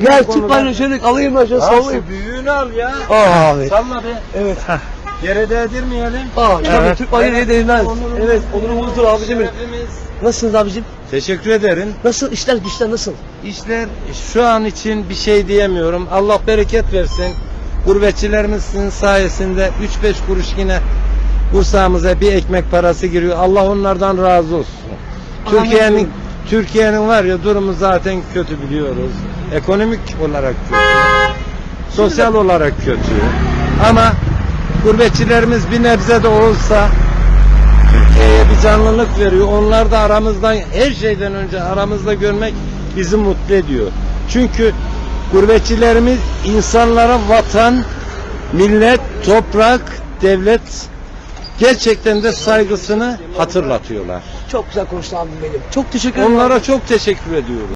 Gel konuda- bana şöyle alayım ben şöyle sallayayım. büyüğünü al ya. Aa abi. Salla be. Evet. Yere değdirmeyelim. Aa tabii Evet. Türk bayrağı evet. değmez. Evet onurumuzdur abicim. Şerefimiz. Nasılsınız abicim? Teşekkür ederim. Nasıl işler güçler nasıl? İşler şu an için bir şey diyemiyorum. Allah bereket versin. Gurbetçilerimizin sayesinde 3-5 kuruş yine Bursa'mıza bir ekmek parası giriyor. Allah onlardan razı olsun. Türkiye'nin. Türkiye'nin var ya durumu zaten kötü biliyoruz. Ekonomik olarak kötü. Sosyal olarak kötü. Ama gurbetçilerimiz bir nebze de olsa Türkiye'ye bir canlılık veriyor. Onlar da aramızdan her şeyden önce aramızda görmek bizi mutlu ediyor. Çünkü gurbetçilerimiz insanlara vatan, millet, toprak, devlet gerçekten de saygısını hatırlatıyorlar. Çok güzel konuştun abim benim. Çok teşekkür ederim. Onlara çok teşekkür ediyorum.